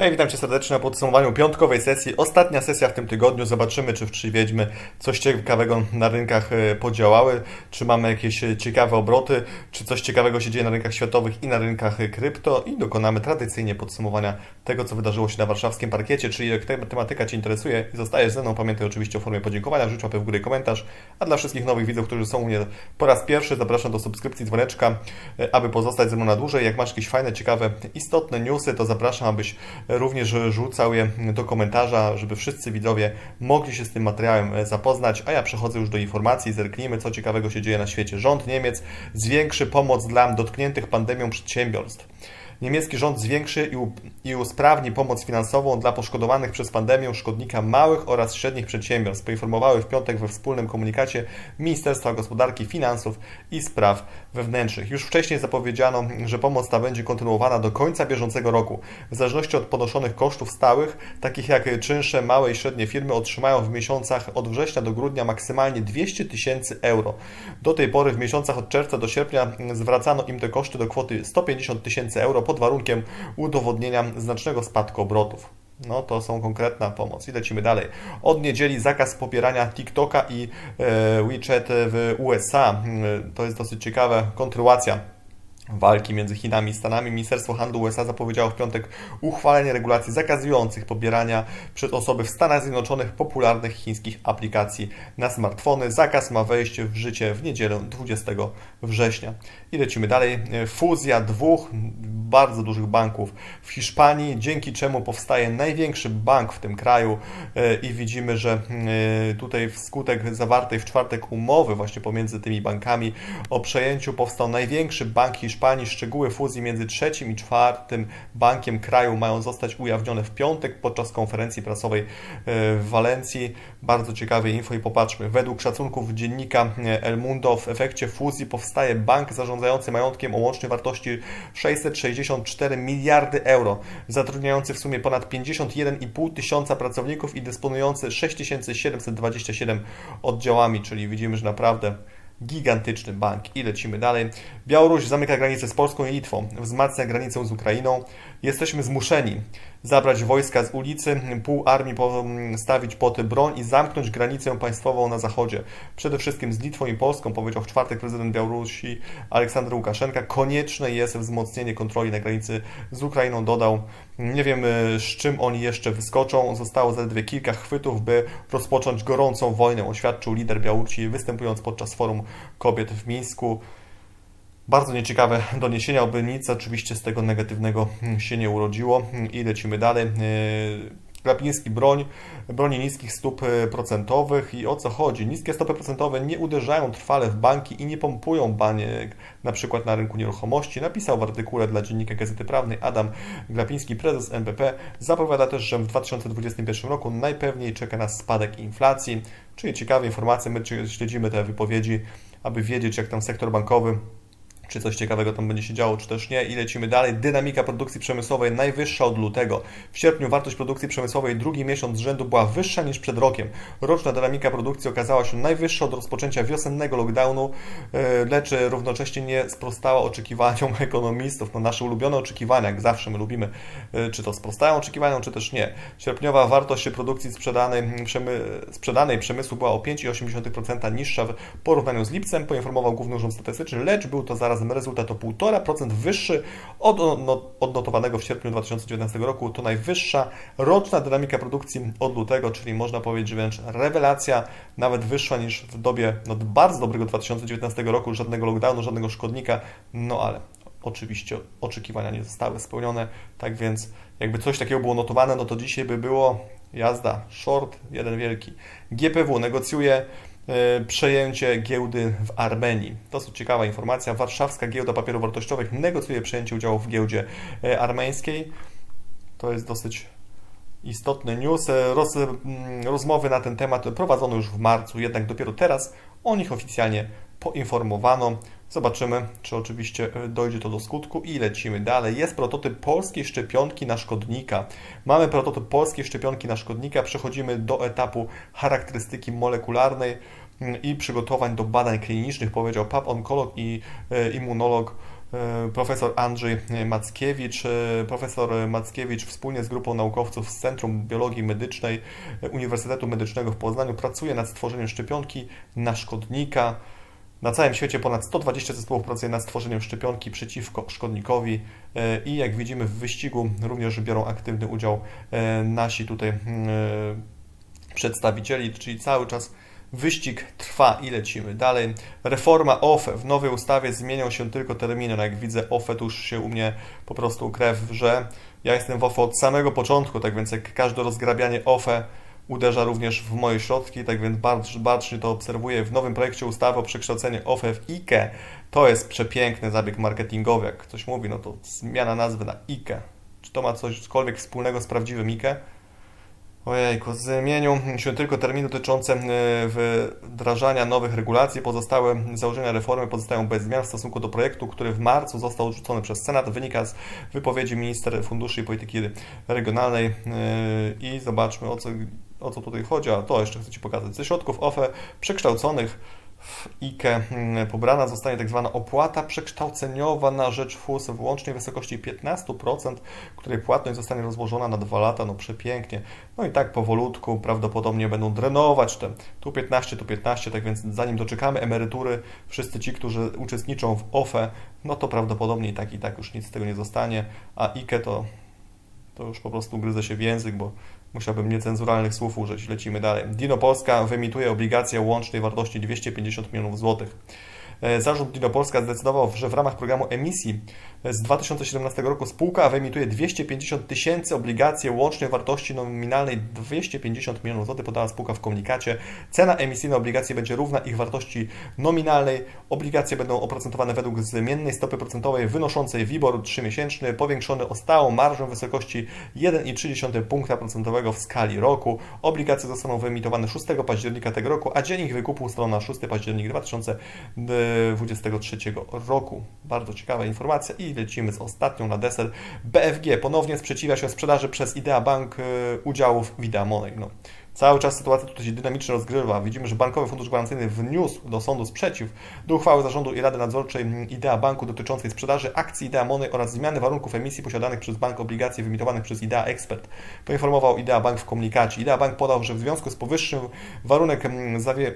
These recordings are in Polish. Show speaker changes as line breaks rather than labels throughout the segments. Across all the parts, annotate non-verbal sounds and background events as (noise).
Hej, witam Cię serdecznie na podsumowaniu piątkowej sesji. Ostatnia sesja w tym tygodniu. Zobaczymy, czy w Trzy Wiedźmy coś ciekawego na rynkach e, podziałały, czy mamy jakieś e, ciekawe obroty, czy coś ciekawego się dzieje na rynkach światowych i na rynkach e, krypto i dokonamy tradycyjnie podsumowania tego, co wydarzyło się na warszawskim parkiecie, czyli jak tematyka Cię interesuje i zostajesz ze mną, pamiętaj oczywiście o formie podziękowania, rzuć łapę w górę komentarz, a dla wszystkich nowych widzów, którzy są u mnie po raz pierwszy, zapraszam do subskrypcji dzwoneczka, aby pozostać ze mną na dłużej. Jak masz jakieś fajne, ciekawe, istotne newsy, to zapraszam, abyś również rzucał je do komentarza, żeby wszyscy widzowie mogli się z tym materiałem e, zapoznać, a ja przechodzę już do informacji, zerknijmy, co ciekawego się dzieje na świecie. Rząd Niemiec zwiększy pomoc dla dotkniętych pandemią przedsiębiorstw. Niemiecki rząd zwiększy i usprawni pomoc finansową dla poszkodowanych przez pandemię szkodnika małych oraz średnich przedsiębiorstw, poinformowały w piątek we wspólnym komunikacie Ministerstwa Gospodarki, Finansów i Spraw Wewnętrznych. Już wcześniej zapowiedziano, że pomoc ta będzie kontynuowana do końca bieżącego roku. W zależności od ponoszonych kosztów stałych, takich jak czynsze, małe i średnie firmy otrzymają w miesiącach od września do grudnia maksymalnie 200 tysięcy euro. Do tej pory w miesiącach od czerwca do sierpnia zwracano im te koszty do kwoty 150 tysięcy euro pod warunkiem udowodnienia znacznego spadku obrotów. No to są konkretna pomoc. I lecimy dalej. Od niedzieli zakaz popierania TikToka i e, WeChat w USA. E, to jest dosyć ciekawa kontynuacja walki między Chinami i Stanami, Ministerstwo Handlu USA zapowiedziało w piątek uchwalenie regulacji zakazujących pobierania przez osoby w Stanach Zjednoczonych popularnych chińskich aplikacji na smartfony. Zakaz ma wejść w życie w niedzielę 20 września. I lecimy dalej. Fuzja dwóch bardzo dużych banków w Hiszpanii, dzięki czemu powstaje największy bank w tym kraju e, i widzimy, że e, tutaj wskutek zawartej w czwartek umowy właśnie pomiędzy tymi bankami o przejęciu powstał największy bank Hiszpanii Hiszpanii szczegóły fuzji między trzecim i czwartym bankiem kraju mają zostać ujawnione w piątek podczas konferencji prasowej e, w Walencji. Bardzo ciekawe info i popatrzmy. Według szacunków dziennika e, El Mundo w efekcie fuzji powstaje bank zarządzający majątkiem o łącznej wartości 664 miliardy euro, zatrudniający w sumie ponad 51,5 tysiąca pracowników i dysponujący 6727 oddziałami, czyli widzimy, że naprawdę gigantyczny bank. I lecimy dalej. Białoruś zamyka granicę z Polską i Litwą, wzmacnia granicę z Ukrainą. Jesteśmy zmuszeni zabrać wojska z ulicy, pół armii postawić pod broń i zamknąć granicę państwową na zachodzie. Przede wszystkim z Litwą i Polską, powiedział w czwartek prezydent Białorusi Aleksander Łukaszenka. Konieczne jest wzmocnienie kontroli na granicy z Ukrainą, dodał. Nie wiemy, z czym oni jeszcze wyskoczą. Zostało zaledwie kilka chwytów, by rozpocząć gorącą wojnę, oświadczył lider Białorusi, występując podczas forum kobiet w Mińsku. Bardzo nieciekawe doniesienia, oby nic oczywiście z tego negatywnego się nie urodziło. I lecimy dalej. Glapiński broń, broni niskich stóp procentowych i o co chodzi? Niskie stopy procentowe nie uderzają trwale w banki i nie pompują baniek, na przykład na rynku nieruchomości. Napisał w artykule dla Dziennika Gazety Prawnej Adam Glapiński, prezes NBP. Zapowiada też, że w 2021 roku najpewniej czeka nas spadek inflacji. Czyli ciekawe informacje, my śledzimy te wypowiedzi, aby wiedzieć jak tam sektor bankowy czy coś ciekawego tam będzie się działo, czy też nie. I lecimy dalej. Dynamika produkcji przemysłowej najwyższa od lutego. W sierpniu wartość produkcji przemysłowej drugi miesiąc z rzędu była wyższa niż przed rokiem. Roczna dynamika produkcji okazała się najwyższa od rozpoczęcia wiosennego lockdownu, e, lecz równocześnie nie sprostała oczekiwaniom (laughs) ekonomistów. No, nasze ulubione oczekiwania, jak zawsze my lubimy, e, czy to sprostają oczekiwaniom, czy też nie. Sierpniowa wartość produkcji sprzedanej, przemy, sprzedanej przemysłu była o 5,8% niższa w porównaniu z lipcem, poinformował Główny Urząd Statystyczny, lecz był to zaraz zarazem rezultat o 1,5% wyższy od odnotowanego w sierpniu 2019 roku. To najwyższa roczna dynamika produkcji od lutego, czyli można powiedzieć, że wręcz rewelacja, nawet wyższa niż w dobie no, bardzo dobrego 2019 roku, żadnego lockdownu, żadnego szkodnika, no ale oczywiście oczekiwania nie zostały spełnione, tak więc jakby coś takiego było notowane, no to dzisiaj by było jazda, short, jeden wielki. GPW negocjuje przejęcie giełdy w Armenii. Dosyć ciekawa informacja. Warszawska Giełda Papierów Wartościowych negocjuje przejęcie udziału w giełdzie e, armeńskiej. To jest dosyć istotny news. E, roz, rozmowy na ten temat prowadzono już w marcu, jednak dopiero teraz o nich oficjalnie poinformowano. Zobaczymy, czy oczywiście dojdzie to do skutku i lecimy dalej. Jest prototyp polskiej szczepionki na szkodnika. Mamy prototyp polskiej szczepionki na szkodnika. Przechodzimy do etapu charakterystyki molekularnej mm, i przygotowań do badań klinicznych, powiedział PAP onkolog i e, immunolog profesor Andrzej Mackiewicz. Profesor Mackiewicz wspólnie z grupą naukowców z Centrum Biologii Medycznej Uniwersytetu Medycznego w Poznaniu pracuje nad stworzeniem szczepionki na szkodnika. Na całym świecie ponad 120 zespołów pracuje nad stworzeniem szczepionki przeciwko szkodnikowi i jak widzimy w wyścigu również biorą aktywny udział nasi tutaj przedstawicieli, czyli cały czas wyścig trwa i lecimy dalej. Reforma OFE. W nowej ustawie zmienią się tylko terminy. No jak widzę OFE, to już się u mnie po prostu krew że Ja jestem w OFE od samego początku, tak więc jak każde rozgrabianie OFE uderza również w moje środki, tak więc bardzo bacznie to obserwuję. W nowym projekcie ustawy o przekształceniu OFE w IKE to jest przepiękny zabieg marketingowy. Jak ktoś mówi, no to zmiana nazwy na IKE. Czy to ma cośkolwiek wspólnego z prawdziwym IKE? Ojejku, zmienią się tylko terminy dotyczące e, wdrażania nowych regulacji. Pozostałe założenia reformy pozostają bez zmian w stosunku do projektu, który w marcu został odrzucony przez Senat. Wynika z wypowiedzi minister funduszy i polityki regionalnej e, i zobaczmy o co, o co tutaj chodzi. A to jeszcze chcę Ci pokazać. Ze środków OFE przekształconych w IKE mm, pobrana zostanie tak zwana opłata przekształceniowa na rzecz FUS w łącznej wysokości 15%, której płatność zostanie rozłożona na dwa lata, no przepięknie. No i tak powolutku prawdopodobnie będą drenować te tu 15, tu 15, tak więc zanim doczekamy emerytury, wszyscy ci, którzy uczestniczą w OFE, no to prawdopodobnie i tak i tak już nic z tego nie zostanie, a IKE to, to już po prostu gryzę się w język, bo Musiałbym niecenzuralnych słów użyć. Lecimy dalej. Dino Polska wyemituje obligacje o łącznej wartości 250 milionów złotych. E, zarząd Dino Polska zdecydował, że w ramach programu emisji z 2017 roku spółka wyemituje 250 tysięcy obligacji łącznej wartości nominalnej 250 milionów złotych, podała spółka w komunikacie. Cena emisyjna obligacji będzie równa ich wartości nominalnej. Obligacje będą oprocentowane według zmiennej stopy procentowej wynoszącej WIBOR 3-miesięczny, powiększony o stałą marżę w wysokości 1,3 punkta procentowego w skali roku. Obligacje zostaną wyemitowane 6 października tego roku, a dzień ich wykupu ustalono na 6 październik 2023 roku. Bardzo ciekawa informacja i lecimy z ostatnią na deser. BFG ponownie sprzeciwia się sprzedaży przez Idea Bank e, udziałów w Idea Money. No. Cały czas sytuacja tutaj się dynamicznie rozgrywa. Widzimy, że Bankowy Fundusz Gwarancyjny wniósł do sądu sprzeciw do uchwały zarządu i Rady Nadzorczej Idea Banku dotyczącej sprzedaży akcji Idea Money oraz zmiany warunków emisji posiadanych przez bank obligacji wyemitowanych przez Idea Expert. Poinformował Idea Bank w komunikacie. Idea Bank podał, że w związku z powyższym warunek zawie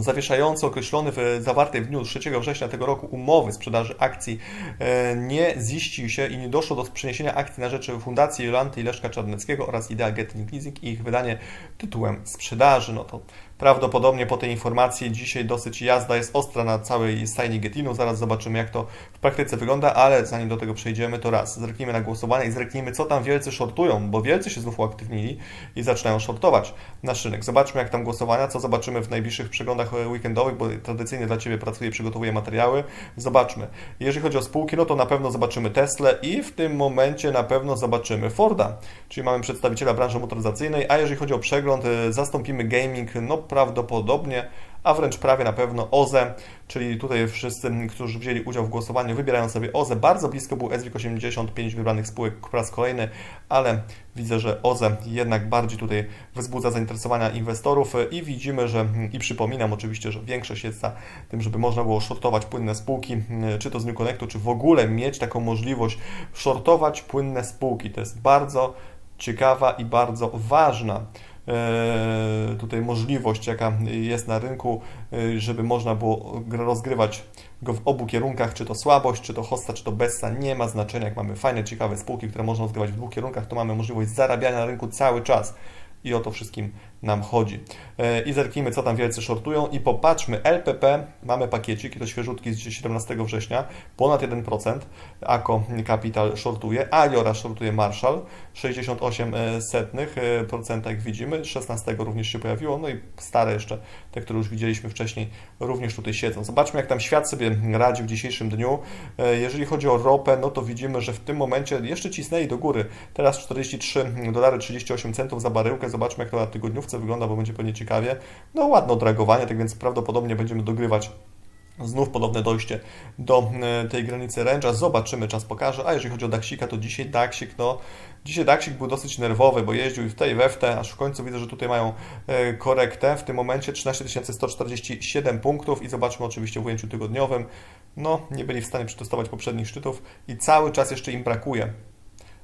zawieszający określony w zawartej w dniu 3 września tego roku umowy sprzedaży akcji e, nie ziścił się i nie doszło do przeniesienia akcji na rzecz Fundacji Jolanty i Leszka Czarneckiego oraz Idea Getting Leasing i ich wydanie tytułem sprzedaży. No to Prawdopodobnie po tej informacji dzisiaj dosyć jazda jest ostra na całej stajni Getinu. Zaraz zobaczymy, jak to w praktyce wygląda, ale zanim do tego przejdziemy, to raz, zerknijmy na głosowanie i zerknijmy, co tam wielcy shortują, bo wielcy się znów uaktywnili i zaczynają shortować nasz rynek. Zobaczmy, jak tam głosowania, co zobaczymy w najbliższych przeglądach weekendowych, bo tradycyjnie dla Ciebie pracuję, przygotowuję materiały. Zobaczmy. Jeżeli chodzi o spółki, no to na pewno zobaczymy Tesla i w tym momencie na pewno zobaczymy Forda, czyli mamy przedstawiciela branży motoryzacyjnej, a jeżeli chodzi o przegląd, y, zastąpimy gaming, no prawdopodobnie, a wręcz prawie na pewno OZE, czyli tutaj wszyscy, którzy wzięli udział w głosowaniu, wybierają sobie OZE. Bardzo blisko był SWIG 85 wybranych spółek po raz kolejny, ale widzę, że OZE jednak bardziej tutaj wzbudza zainteresowania inwestorów i widzimy, że i przypominam oczywiście, że większość jest za tym, żeby można było shortować płynne spółki, czy to z New Connectu, czy w ogóle mieć taką możliwość shortować płynne spółki. To jest bardzo ciekawa i bardzo ważna E, tutaj możliwość, jaka jest na rynku, e, żeby można było rozgrywać go w obu kierunkach, czy to słabość, czy to hosta, czy to bessa, nie ma znaczenia. Jak mamy fajne, ciekawe spółki, które można rozgrywać w dwóch kierunkach, to mamy możliwość zarabiania na rynku cały czas i o to wszystkim nam chodzi. E, I zerknijmy, co tam wielcy shortują i popatrzmy, LPP, mamy pakiecik, to świeżutki z 17 września, ponad 1%, ACO Capital shortuje, Aliora shortuje Marshall, 68 e, setnych e, procenta, jak widzimy, 16 również się pojawiło, no i stare jeszcze, te, które już widzieliśmy wcześniej, również tutaj siedzą. Zobaczmy, jak tam świat sobie radzi w dzisiejszym dniu. Jeżeli chodzi o ropę, no to widzimy, że w tym momencie jeszcze cisnęli do góry, teraz 43 dolary 38 centów za baryłkę, zobaczmy, jak to na tygodniówce wygląda, bo będzie pewnie ciekawie. No ładne odragowanie, tak więc prawdopodobnie będziemy dogrywać Znów podobne dojście do e, tej granicy range'a. Zobaczymy, czas pokaże. A jeżeli chodzi o Daxika, to dzisiaj Daxik, no dzisiaj Daxik był dosyć nerwowy, bo jeździł w tej, we w te, aż w końcu widzę, że tutaj mają e, korektę. W tym momencie 13 147 punktów i zobaczmy oczywiście w ujęciu tygodniowym. No, nie byli w stanie przetestować poprzednich szczytów i cały czas jeszcze im brakuje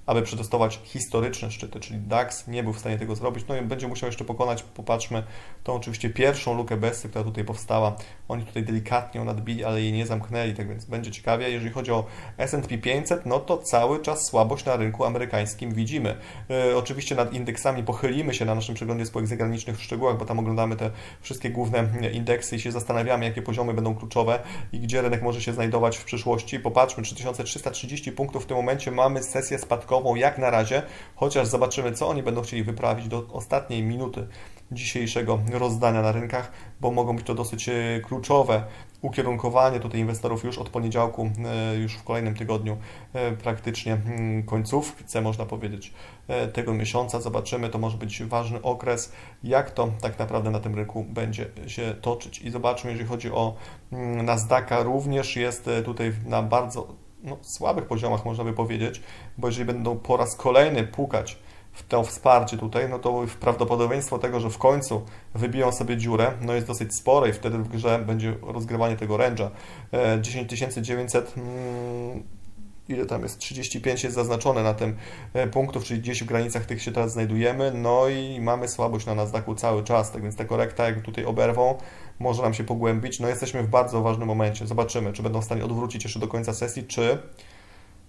aby przetestować historyczne szczyty, czyli DAX nie był w stanie tego zrobić, no i będzie musiał jeszcze pokonać, popatrzmy, tą oczywiście pierwszą lukę Bessy, która tutaj powstała. Oni tutaj delikatnie ją nadbili, ale jej nie zamknęli, tak więc będzie ciekawie. Jeżeli chodzi o S&P 500, no to cały czas słabość na rynku amerykańskim widzimy. E, oczywiście nad indeksami pochylimy się na naszym przeglądzie spółek zagranicznych w szczegółach, bo tam oglądamy te wszystkie główne indeksy i się zastanawiamy, jakie poziomy będą kluczowe i gdzie rynek może się znajdować w przyszłości. Popatrzmy, 3330 punktów w tym momencie mamy sesję spadkową jak na razie, chociaż zobaczymy, co oni będą chcieli wyprawić do ostatniej minuty dzisiejszego rozdania na rynkach, bo mogą być to dosyć e, kluczowe ukierunkowanie tutaj inwestorów już od poniedziałku, e, już w kolejnym tygodniu, e, praktycznie mm, końcówce, można powiedzieć, tego miesiąca. Zobaczymy, to może być ważny okres, jak to tak naprawdę na tym rynku będzie się toczyć. I zobaczmy, jeżeli chodzi o mm, Nasdaqa, również jest tutaj na bardzo no, słabych poziomach, można by powiedzieć, bo jeżeli będą po raz kolejny pukać w to wsparcie tutaj, no to prawdopodobieństwo tego, że w końcu wybiją sobie dziurę, no jest dosyć spore i wtedy w grze będzie rozgrywanie tego range'a. 10900 mm, ile tam jest, 35 jest zaznaczone na tym e, punktów, czyli gdzieś w granicach tych się teraz znajdujemy, no i mamy słabość na Nasdaqu cały czas, tak więc ta korekta, jak tutaj oberwą, może nam się pogłębić, no jesteśmy w bardzo ważnym momencie, zobaczymy, czy będą w stanie odwrócić jeszcze do końca sesji, czy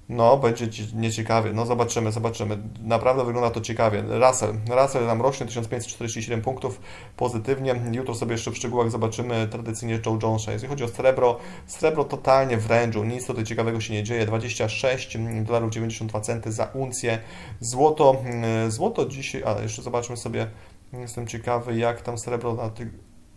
no, będzie nieciekawie. No, zobaczymy, zobaczymy. Naprawdę wygląda to ciekawie. Russell, Russell nam rośnie 1547 punktów pozytywnie. Jutro sobie jeszcze w szczegółach zobaczymy tradycyjnie Joe Jonesa. Jeżeli chodzi o srebro, srebro totalnie w range'u. Nic tutaj ciekawego się nie dzieje. 26 dolarów 92 centy za uncję. Złoto, mm, złoto dzisiaj, ale jeszcze zobaczmy sobie. Jestem ciekawy, jak tam srebro na tych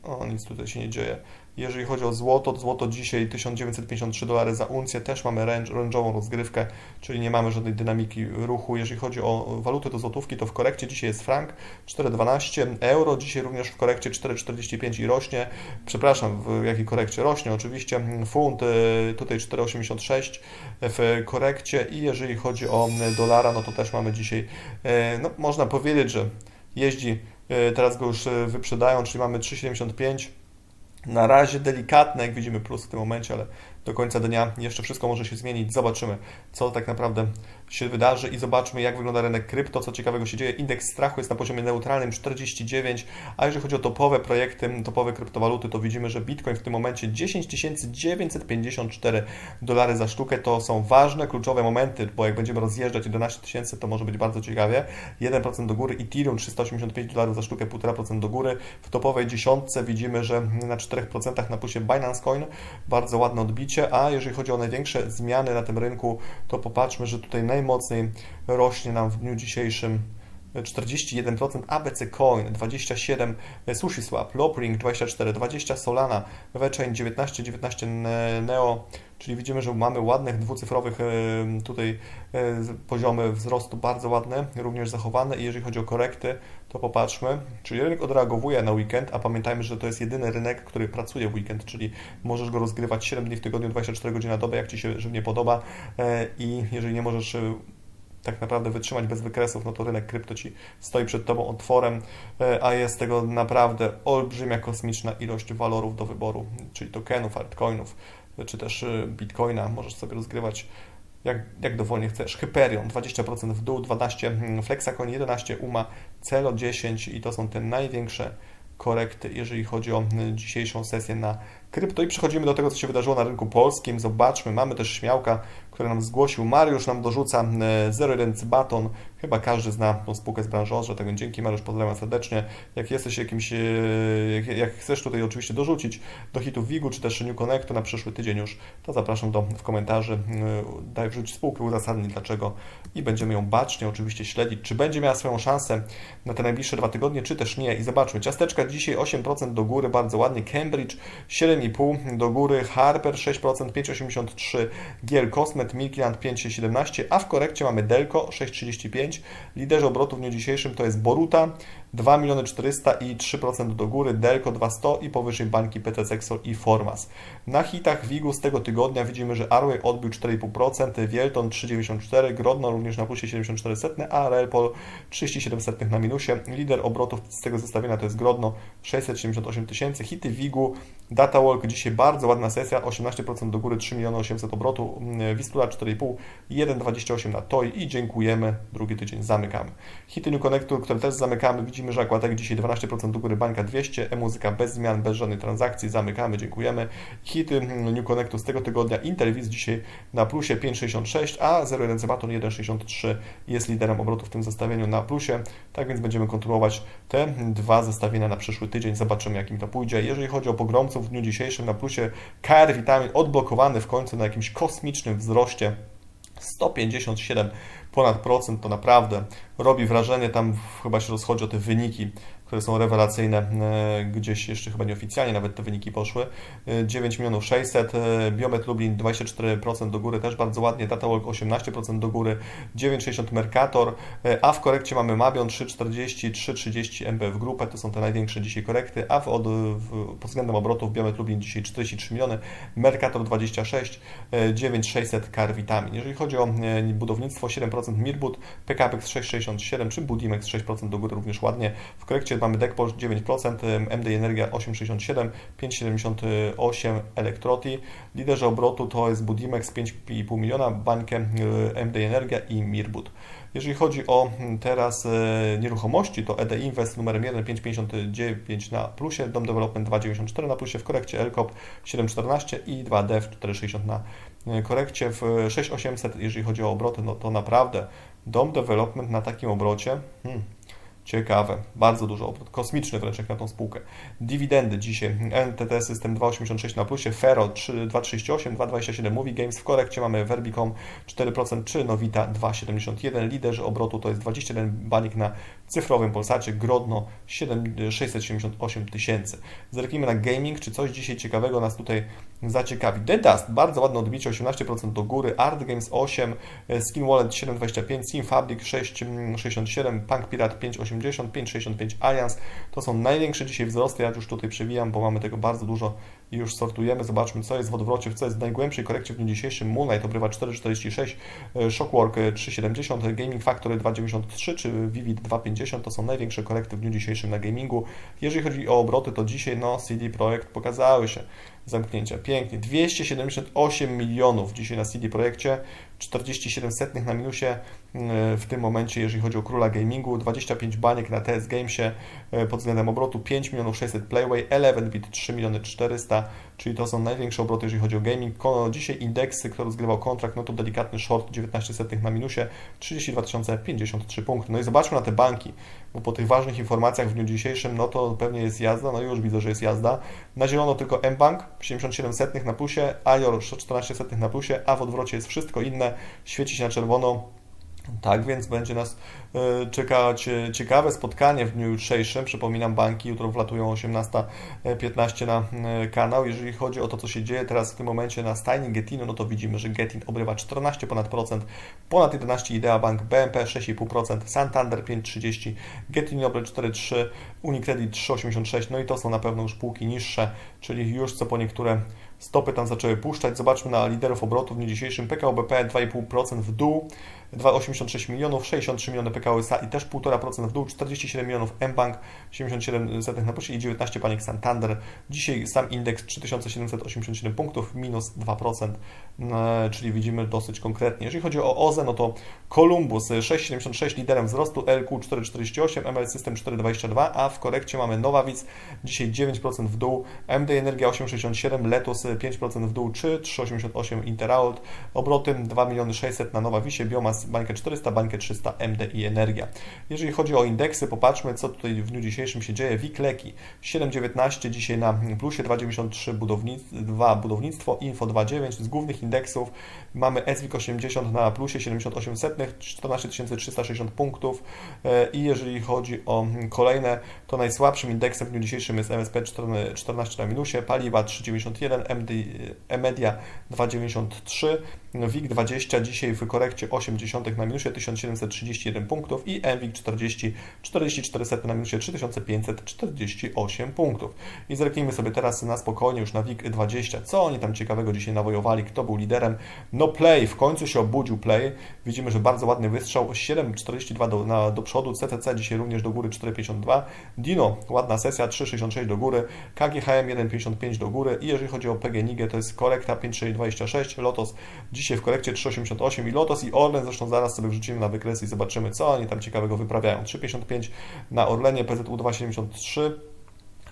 o, nic tutaj się nie dzieje. Jeżeli chodzi o złoto, to złoto dzisiaj 1953 dolary za uncję, też mamy range, rozgrywkę, czyli nie mamy żadnej dynamiki ruchu. Jeżeli chodzi o waluty do złotówki, to w korekcie dzisiaj jest frank 4,12, euro dzisiaj również w korekcie 4,45 i rośnie. Przepraszam, w jakiej korekcie rośnie? Oczywiście funt y, tutaj 4,86 w korekcie i jeżeli chodzi o dolara, no to też mamy dzisiaj, y, no można powiedzieć, że jeździ E, teraz go już wyprzedają, czyli mamy 3,75. Na razie delikatne, jak widzimy, plus w tym momencie, ale do końca dnia jeszcze wszystko może się zmienić. Zobaczymy, co tak naprawdę się wydarzy i zobaczmy, jak wygląda rynek krypto, co ciekawego się dzieje. Indeks strachu jest na poziomie neutralnym 49, a jeżeli chodzi o topowe projekty, topowe kryptowaluty, to widzimy, że Bitcoin w tym momencie 10 954 dolary za sztukę. To są ważne, kluczowe momenty, bo jak będziemy rozjeżdżać 11 tysięcy, to może być bardzo ciekawie. 1% do góry, Ethereum 385 dolarów za sztukę, 1,5% do góry. W topowej dziesiątce widzimy, że na 4% na plusie Binance Coin, bardzo ładne odbicie, a jeżeli chodzi o największe zmiany na tym rynku, to popatrzmy, że tutaj najmocniej rośnie nam w dniu dzisiejszym 41% ABC Coin, 27% SushiSwap, Lopring 24%, 20% Solana, VeChain 19%, 19% Neo, czyli widzimy, że mamy ładnych dwucyfrowych tutaj e, poziomy wzrostu, bardzo ładne, również zachowane. I jeżeli chodzi o korekty, to popatrzmy, czyli rynek odreagowuje na weekend, a pamiętajmy, że to jest jedyny rynek, który pracuje w weekend, czyli możesz go rozgrywać 7 dni w tygodniu, 24 godziny na dobę, jak Ci się żywnie podoba. E, i jeżeli nie możesz tak naprawdę wytrzymać bez wykresów, no to rynek krypto Ci stoi przed Tobą otworem, e, a jest tego naprawdę olbrzymia, kosmiczna ilość walorów do wyboru, czyli tokenów, altcoinów, czy też e, bitcoina możesz sobie rozgrywać jak, jak dowolnie chcesz. Hyperion 20% w dół, 12 hmm, Flexacoin, 11 UMA, Celo 10 i to są te największe korekty, jeżeli chodzi o hmm, dzisiejszą sesję na krypto. I przechodzimy do tego, co się wydarzyło na rynku polskim. Zobaczmy, mamy też śmiałka, który nam zgłosił. Mariusz nam dorzuca 01 e, Baton. Chyba każdy zna tą spółkę z branży Ostrze, tego dzięki Mariusz, pozdrawiam serdecznie. Jak jesteś jakimś, e, jak, jak chcesz tutaj oczywiście dorzucić do hitów WIG-u, czy też New Connectu na przyszły tydzień już, to zapraszam do, w komentarzy. E, daj wrzuć spółkę, uzasadnij dlaczego i będziemy ją bacznie oczywiście śledzić, czy będzie miała swoją szansę na te najbliższe dwa tygodnie, czy też nie. I zobaczmy, ciasteczka dzisiaj 8% do góry, bardzo ładnie, Cambridge 7,5% do góry, Harper 6%, 5,83%, Giel Cosmet Milk Milkiland 5,17, a w korekcie mamy Delco 6,35. Liderzy obrotu w dniu dzisiejszym to jest Boruta 2 miliony 400 i 3% do góry, Delco 200 i powyżej bańki PTC Exol i Formas. Na hitach WIG-u z tego tygodnia widzimy, że Arway odbił 4,5%, Wielton 3,94%, Grodno również na plusie 74%, a Relpol 37% na minusie. Lider obrotów z tego zestawienia to jest Grodno 678 tysięcy. Hity WIG-u, DataWalk dzisiaj bardzo ładna sesja, 18% do góry, 3 miliony 800 obrotu, Wistula 4,5, 1,28 na TOI i dziękujemy, drugi tydzień zamykamy. Hity New Connector, które też zamykamy, widzimy, że Aquatek dzisiaj 12% do góry, Bańka 200, e-muzyka bez zmian, bez żadnej transakcji, zamykamy, dziękujemy. Hity New Connector z tego tygodnia, Interwiz dzisiaj na plusie 5,66, a 01 Zebaton 1,63 jest liderem obrotu w tym zestawieniu na plusie, tak więc będziemy kontynuować te dwa zestawienia na przyszły tydzień, zobaczymy jakim to pójdzie. Jeżeli chodzi o pogromców w dniu dzisiejszym na plusie, KR Vitamin odblokowany w końcu na jakimś kosmicznym wzroście 157 ponad procent, to naprawdę robi wrażenie, tam chyba się rozchodzi o te wyniki które są rewelacyjne, e, gdzieś jeszcze chyba nieoficjalnie nawet te wyniki poszły. 9 e, milionów 600, e, Biomet Lublin 24% do góry, też bardzo ładnie, Datawalk 18% do góry, 9,60 Mercator, a w korekcie mamy Mabion 3,40, 3,30 MBF Grupę, to są te największe dzisiaj korekty, a w, od, w, pod względem obrotów Biomet Lublin dzisiaj 43 miliony, Mercator 26, 9,600 Car Vitamin. Jeżeli chodzi o budownictwo, 7% Mirbut, PKP 6,67 czy Budimex 6% do góry również ładnie, w korekcie mamy DECPOL 9%, MD Energia 8,67, 5,78 Elektroti. Liderzy obrotu to jest Budimex 5,5 miliona, Bańkę MD Energia i Mirbut. Jeżeli chodzi o teraz e, nieruchomości, to ED Invest numerem 1 5,59 na plusie, Dom Development 2,94 na plusie, w korekcie LCOP 7,14 i 2DEV 4,60 na korekcie. W 6,800 jeżeli chodzi o obroty, no to naprawdę Dom Development na takim obrocie, hmm, Ciekawe, bardzo dużo obrót, kosmiczny wręcz jak na tą spółkę. Dywidendy dzisiaj, NTT System 2,86 na plusie, Fero 2,38, 2,27, Movie Games w korekcie mamy Verbicom 4% czy Novita 2,71, liderzy obrotu to jest 21 banik na cyfrowym Polsacie, Grodno 7, 678 tysięcy. Zerknijmy na gaming, czy coś dzisiaj ciekawego nas tutaj zaciekawi. The Dust, bardzo ładne odbicie, 18% do góry, Art Games 8, Skin Wallet 7,25, Sim Fabric 6,67, Punk Pirate 5,80, 5,65 Alliance. To są największe dzisiaj wzrosty, ja już tutaj przewijam, bo mamy tego bardzo dużo i już sortujemy. Zobaczmy, co jest w odwrocie, co jest w najgłębszej korekcie w dniu dzisiejszym. Moonlight obrywa 4,46, Shockwork 3,70, Gaming Factory 2,93 czy Vivid 2,50 to są największe korekty w dniu dzisiejszym na gamingu. Jeżeli chodzi o obroty, to dzisiaj no, CD Projekt pokazały się zamknięcia. Pięknie. 278 milionów dzisiaj na CD Projekcie, 47 setnych na minusie mm, w tym momencie, jeżeli chodzi o króla gamingu, 25 baniek na TS Gamesie e, pod względem obrotu, 5 milionów 600 Playway, 11 bit 3 miliony 400, czyli to są największe obroty, jeżeli chodzi o gaming. Dzisiaj indeksy, kto rozgrywał kontrakt, no to delikatny short 19 setnych na minusie, 32 053 punkty. No i zobaczmy na te banki, bo po tych ważnych informacjach w dniu dzisiejszym, no to pewnie jest jazda, no już widzę, że jest jazda. Na zielono tylko mBank, 77 setnych na plusie, Ajor 14 setnych na plusie, a w odwrocie jest wszystko inne, świeci się na czerwono, tak więc będzie nas e, czekać e, ciekawe spotkanie w dniu jutrzejszym. Przypominam, banki jutro wlatują 18.15 na e, kanał. Jeżeli chodzi o to, co się dzieje teraz w tym momencie na stajni Getinu, no to widzimy, że Getin obrywa 14 ponad procent, ponad 11 Idea Bank, BNP 6,5%, Santander 5,30, Getin obrywa 4,3, Unicredit 3,86, no i to są na pewno już półki niższe, czyli już co po niektóre stopy tam zaczęły puszczać. Zobaczmy na liderów obrotu w dniu dzisiejszym. PKO BP 2,5% w dół, 2,86 milionów, 63 miliony PKO SA i też 1,5% w dół, 47 milionów mBank, 77 zetnych na plusie i 19 panik Santander. Dzisiaj sam indeks 3787 punktów, minus 2%, e, czyli widzimy dosyć konkretnie. Jeżeli chodzi o OZE, no to Columbus 6,76 liderem wzrostu, LQ 4,48, ML System 4,22, a w korekcie mamy Nowawic, dzisiaj 9% w dół, MD Energia 8,67, Letus 5% w dół, czy 3,88 Interault, obroty 2 miliony 600 na Nowawisie, Bańkę 400, bańkę 300 MD i Energia. Jeżeli chodzi o indeksy, popatrzmy co tutaj w dniu dzisiejszym się dzieje. WIG Leki 7,19 dzisiaj na plusie, 2,93 budownictwo, 2 budownictwo, Info 2,9 z głównych indeksów mamy SWIG 80 na plusie, 78 setnych, 14 360 punktów e, i jeżeli chodzi o kolejne, to najsłabszym indeksem w dniu dzisiejszym jest MSP 14 na minusie, paliwa 3,91, MD, Emedia 2,93, WIG20 dzisiaj w korekcie 80 na minusie 1731 punktów i MWIG 40 44 na minusie 3548 punktów. I zerknijmy sobie teraz na spokojnie już na WIG20, co oni tam ciekawego dzisiaj nawojowali, kto był liderem. No Play, w końcu się obudził Play. Widzimy, że bardzo ładny wystrzał, 7,42 do, na, do przodu, CCC dzisiaj również do góry 4,52, Dino, ładna sesja, 3,66 do góry, KGHM 1,55 do góry. I jeżeli chodzi o PGNiG, to jest korekta 5,26, Lotos dzisiaj w korekcie 3,88 i Lotos i Orlen, zresztą zaraz sobie wrzucimy na wykresy i zobaczymy, co oni tam ciekawego wyprawiają. 3,55 na Orlenie, PZU 2,73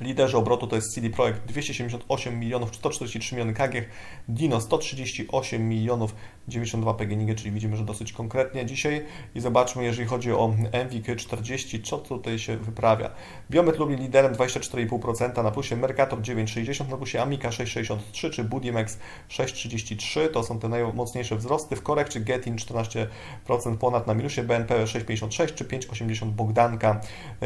Liderzy obrotu to jest CD Projekt 278 milionów 143 miliony KG, Dino 138 milionów 92 PGNiG, czyli widzimy, że dosyć konkretnie dzisiaj. I zobaczmy, jeżeli chodzi o MWIG 40, co tutaj się wyprawia. Biomet lubi liderem 24,5% na plusie, Mercator 9,60 na plusie, Amica 6,63 czy Budimex 6,33. To są te najmocniejsze wzrosty. W korekcie Getin 14% ponad na minusie, BNP 6,56 czy 5,80 Bogdanka.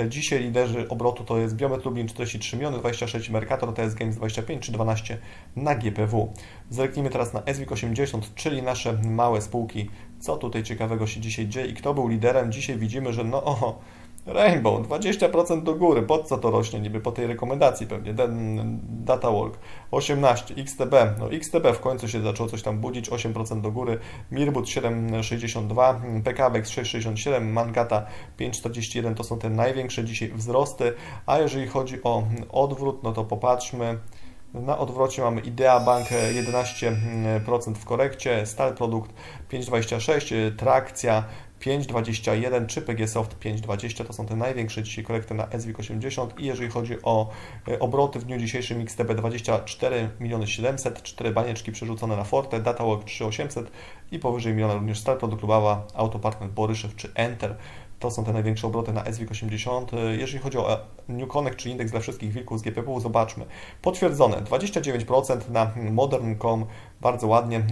Dzisiaj liderzy obrotu to jest Biomet Lublin 40 33 miliony, 26 Mercator, TS Games 25 czy 12 na GPW. Zerknijmy teraz na SWIG 80, czyli nasze małe spółki. Co tutaj ciekawego się dzisiaj dzieje i kto był liderem? Dzisiaj widzimy, że no oho, Rainbow 20% do góry. Po co to rośnie? Niby po tej rekomendacji pewnie. DataWalk 18, XTB. No XTB w końcu się zaczęło coś tam budzić. 8% do góry. Mirbut 7,62, PKWX 6,67, Mangata 5,41 to są te największe dzisiaj wzrosty. A jeżeli chodzi o odwrót, no to popatrzmy. Na odwrocie mamy Idea Bank 11% w korekcie, Stal Produkt 5,26, Trakcja 5,21 czy PGSoft 5,20 to są te największe dzisiaj korekty na SWIG 80 i jeżeli chodzi o e, obroty w dniu dzisiejszym XTB 24 miliony 700, 4 banieczki przerzucone na Forte, Datawalk 3800 i powyżej miliona również Stal Produkt Lubawa, Autopartner Boryszew czy Enter. To są te największe obroty na SWIG 80. Jeżeli chodzi o New Connect, czy indeks dla wszystkich wilków z GPW, zobaczmy. Potwierdzone 29% na Modern.com, bardzo ładnie,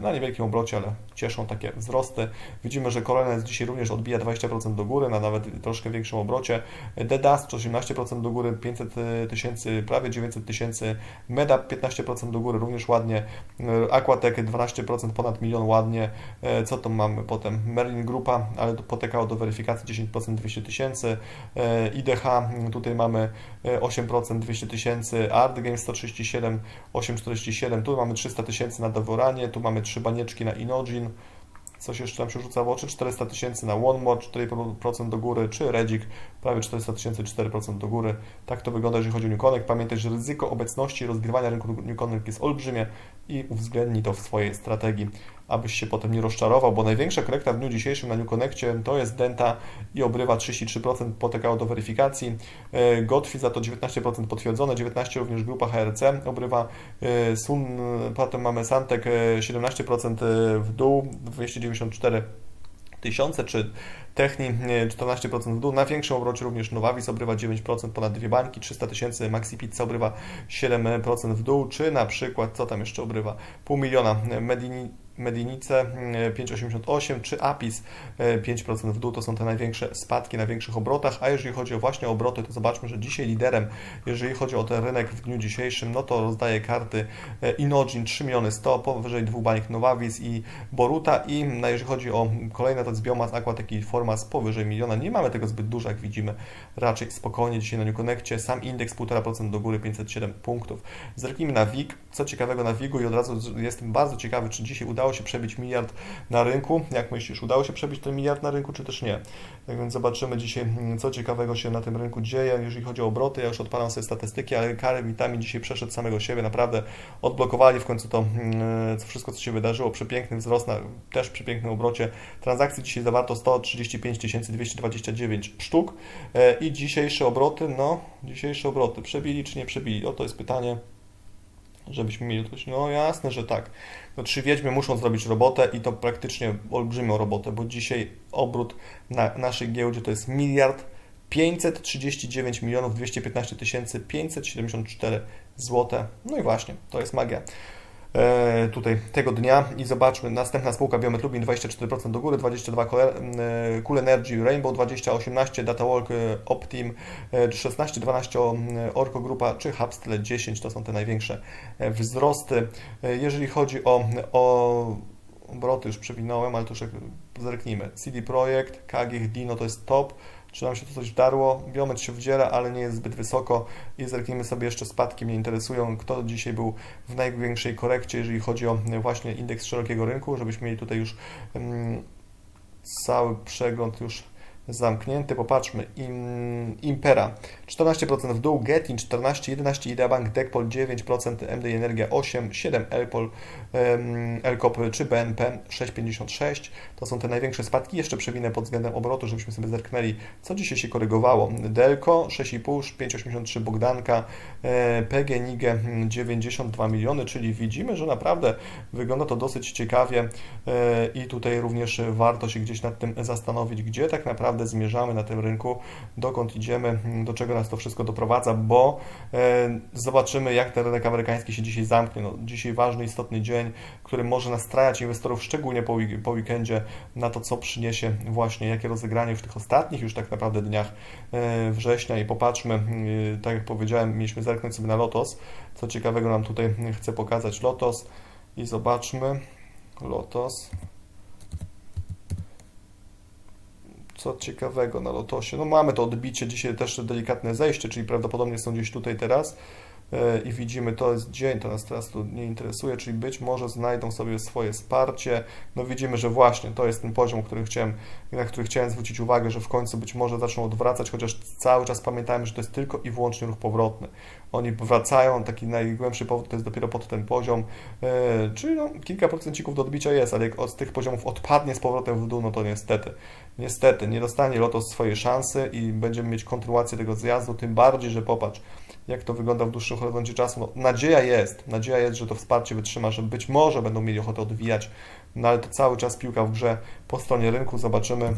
na niewielkim obrocie, ale cieszą takie wzrosty. Widzimy, że Coronet dzisiaj również odbija 20% do góry, na nawet troszkę większym obrocie. DDAS 18% do góry, 500 tysięcy, prawie 900 tysięcy. Meda 15% do góry, również ładnie. Aquatec 12% ponad milion ładnie. Co to mamy potem? Merlin Grupa, ale potykało do weryfikacji weryfikacji 10% 200 tysięcy, IDH tutaj mamy 8% e, 200 tysięcy, Art Games 137, 847, tu mamy 300 tysięcy na Devoranie, tu mamy 3 banieczki na Inogin, coś jeszcze tam się rzuca w oczy, 400 tysięcy na OneMore, 4% do góry, czy Redzik, prawie 400 tysięcy, 4% do góry. Tak to wygląda, jeżeli chodzi o Newconnect. Pamiętaj, że ryzyko obecności rozgrywania rynku Newconnect jest olbrzymie i uwzględnij to w swojej strategii abyś się potem nie rozczarował, bo największa korekta w dniu dzisiejszym na New Connectie to jest Denta i obrywa 33% potykało do weryfikacji. E, Gotfi za to 19% potwierdzone, 19% również grupa HRC obrywa. E, Sun, potem mamy Santek 17% e, w dół, 294 tysiące, czy Techni 14% w dół. Na większym obrocie również Nowavis obrywa 9%, ponad dwie bańki, 300 tysięcy, Maxi Pizza obrywa 7% w dół, czy na przykład, co tam jeszcze obrywa, pół miliona Medini Medinice 5,88 mm, czy Apis 5% e, w dół. To są te największe spadki na większych obrotach, a jeżeli chodzi o właśnie obroty, to zobaczmy, że dzisiaj liderem, jeżeli chodzi o ten rynek w dniu dzisiejszym, no to rozdaje karty e, Inogin 3 miliony 100, powyżej dwóch bańek Nowavis i Boruta. I no, jeżeli chodzi o kolejne to jest Biomas, Aquatec i Formas powyżej miliona, nie mamy tego zbyt dużo, jak widzimy, raczej spokojnie dzisiaj na New Connectie, sam indeks 1,5% do góry, 507 punktów. Zerknijmy na WIG, co ciekawego na WIG-u i od razu jestem bardzo ciekawy, czy dzisiaj udało się przebić miliard na rynku. Jak myślisz, udało się przebić ten miliard na rynku, czy też nie? Tak więc zobaczymy dzisiaj, co ciekawego się na tym rynku dzieje. Jeżeli chodzi o obroty, ja już odpalam sobie statystyki, ale Kary Witamin dzisiaj przeszedł samego siebie, naprawdę odblokowali w końcu to mm, wszystko, co się wydarzyło. Przepiękny wzrost na też przepięknym obrocie. Transakcji dzisiaj zawarto 135 229 sztuk e, i dzisiejsze obroty, no, dzisiejsze obroty przebili czy nie przebili? Oto jest pytanie żebyśmy mieli coś. No jasne, że tak. No trzy wiedźmy muszą zrobić robotę i to praktycznie olbrzymią robotę, bo dzisiaj obrót na naszej giełdzie to jest miliard 539 milionów 215 tysięcy 574 zł. No i właśnie, to jest magia. E, tutaj tego dnia i zobaczmy, następna spółka Biomet Lubin 24% do góry, 22 Cool Energy, Rainbow 20, 18 DataWalk, e, Optim 16, 12 Orco Grupa czy Hubstyle 10, to są te największe e, wzrosty. Jeżeli chodzi o, o obroty już przewinąłem, ale to już zerknijmy. CD Projekt, KGH, Dino to jest top, czy nam się to coś wdarło? Biometr się wdziera, ale nie jest zbyt wysoko i zerknijmy sobie jeszcze spadki, mnie interesują, kto dzisiaj był w największej korekcie, jeżeli chodzi o właśnie indeks szerokiego rynku, żebyśmy mieli tutaj już um, cały przegląd już zamknięty. Popatrzmy. Im, Impera 14% w dół, Getin 14, 11, Ideabank, Dekpol 9%, MD Energia 8, 7, Elpol, Elkop czy BNP 6,56. To są te największe spadki. Jeszcze przewinę pod względem obrotu, żebyśmy sobie zerknęli, co dzisiaj się korygowało. Delco 6,5, 5,83 Bogdanka, e, PGNiG 92 miliony, czyli widzimy, że naprawdę wygląda to dosyć ciekawie e, i tutaj również warto się gdzieś nad tym zastanowić, gdzie tak naprawdę naprawdę zmierzamy na tym rynku, dokąd idziemy, do czego nas to wszystko doprowadza, bo e, zobaczymy, jak ten rynek amerykański się dzisiaj zamknie. No, dzisiaj ważny, istotny dzień, który może nastrajać inwestorów, szczególnie po, po weekendzie, na to, co przyniesie właśnie, jakie rozegranie w tych ostatnich już tak naprawdę dniach e, września. I popatrzmy, e, tak jak powiedziałem, mieliśmy zerknąć sobie na Lotos, co ciekawego nam tutaj chce pokazać Lotos. I zobaczmy, Lotos, co ciekawego na lotosie. No mamy to odbicie, dzisiaj też delikatne zejście, czyli prawdopodobnie są gdzieś tutaj teraz e, i widzimy, to jest dzień, to nas teraz tu nie interesuje, czyli być może znajdą sobie swoje wsparcie. No widzimy, że właśnie to jest ten poziom, który chciałem, na który chciałem zwrócić uwagę, że w końcu być może zaczną odwracać, chociaż cały czas pamiętajmy, że to jest tylko i wyłącznie ruch powrotny. Oni wracają, taki najgłębszy powód to jest dopiero pod ten poziom, e, czyli no, kilka procencików do odbicia jest, ale jak od tych poziomów odpadnie z powrotem w dół, no to niestety niestety nie dostanie Lotos swojej szansy i będziemy mieć kontynuację tego zjazdu, tym bardziej, że popatrz, jak to wygląda w dłuższym horyzoncie czasu. No, nadzieja jest, nadzieja jest, że to wsparcie wytrzyma, że być może będą mieli ochotę odwijać, no ale to cały czas piłka w grze po stronie rynku, zobaczymy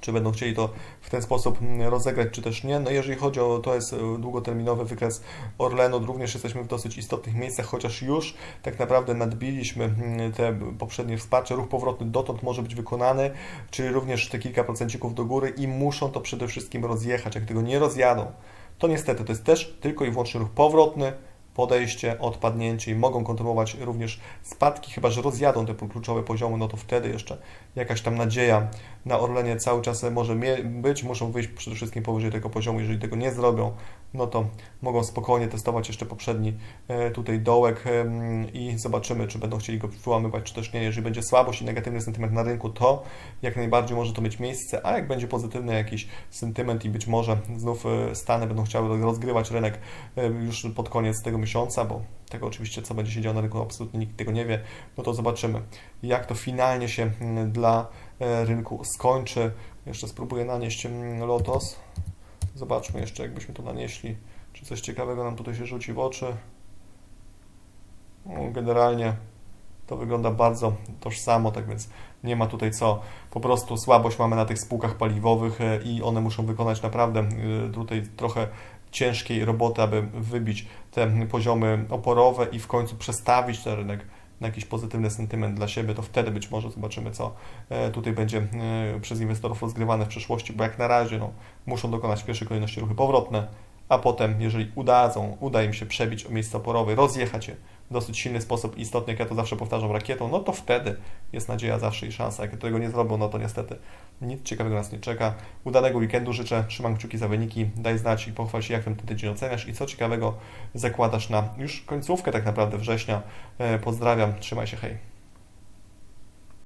czy będą chcieli to w ten sposób mm, rozegrać, czy też nie. No jeżeli chodzi o to jest e, długoterminowy wykres Orlenu, również jesteśmy w dosyć istotnych miejscach, chociaż już tak naprawdę nadbiliśmy mm, te poprzednie wsparcie. Ruch powrotny dotąd może być wykonany, czyli również te kilka procencików do góry i muszą to przede wszystkim rozjechać. Jak tego nie rozjadą, to niestety to jest też tylko i wyłącznie ruch powrotny, podejście, odpadnięcie i mogą kontynuować również spadki, chyba że rozjadą te kluczowe poziomy, no to wtedy jeszcze jakaś tam nadzieja na Orlenie cały czas może być, muszą wyjść przede wszystkim powyżej tego poziomu, jeżeli tego nie zrobią, no to mogą spokojnie testować jeszcze poprzedni e, tutaj dołek i zobaczymy, czy będą chcieli go wyłamywać, czy też nie. Jeżeli będzie słabość i negatywny sentyment na rynku, to jak najbardziej może to mieć miejsce, a jak będzie pozytywny jakiś sentyment i być może znów e, Stany będą chciały rozgrywać rynek e, już pod koniec tego miesiąca, bo tego oczywiście, co będzie się działo na rynku, absolutnie nikt tego nie wie, no to zobaczymy, jak to finalnie się dla rynku skończy. Jeszcze spróbuję nanieść Lotos. Zobaczmy jeszcze, jakbyśmy to nanieśli, czy coś ciekawego nam tutaj się rzuci w oczy. No, generalnie to wygląda bardzo tożsamo, tak więc nie ma tutaj co. Po prostu słabość mamy na tych spółkach paliwowych e, i one muszą wykonać naprawdę e, tutaj trochę ciężkiej roboty, aby wybić te poziomy oporowe i w końcu przestawić ten rynek na jakiś pozytywny sentyment dla siebie, to wtedy być może zobaczymy, co e, tutaj będzie e, przez inwestorów rozgrywane w przyszłości, bo jak na razie no, muszą dokonać w pierwszej kolejności ruchy powrotne, a potem, jeżeli udadzą, uda im się przebić o miejsce oporowe, rozjechać je w dosyć silny sposób, istotnie, jak ja to zawsze powtarzam, rakietą, no to wtedy jest nadzieja zawsze i szansa. Jak tego nie zrobią, no to niestety nic ciekawego nas nie czeka. Udanego weekendu życzę, trzymam kciuki za wyniki, daj znać i pochwal się, jak ten tydzień oceniasz i co ciekawego zakładasz na już końcówkę tak naprawdę września. E, pozdrawiam, trzymaj się, hej.